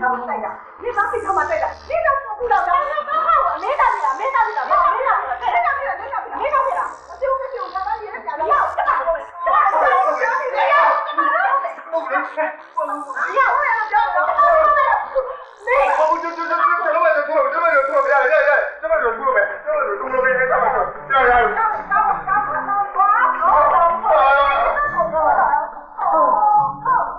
他妈的呀！你妈逼他妈的呀！你不知道脏！他妈我！没打你呀！没打你呀！没打你呀！没打你呀！没打你呀！没打你呀！我丢不丢？他妈的！你要干嘛？干嘛？你要干嘛？我操！你要干嘛？我操！我这这这！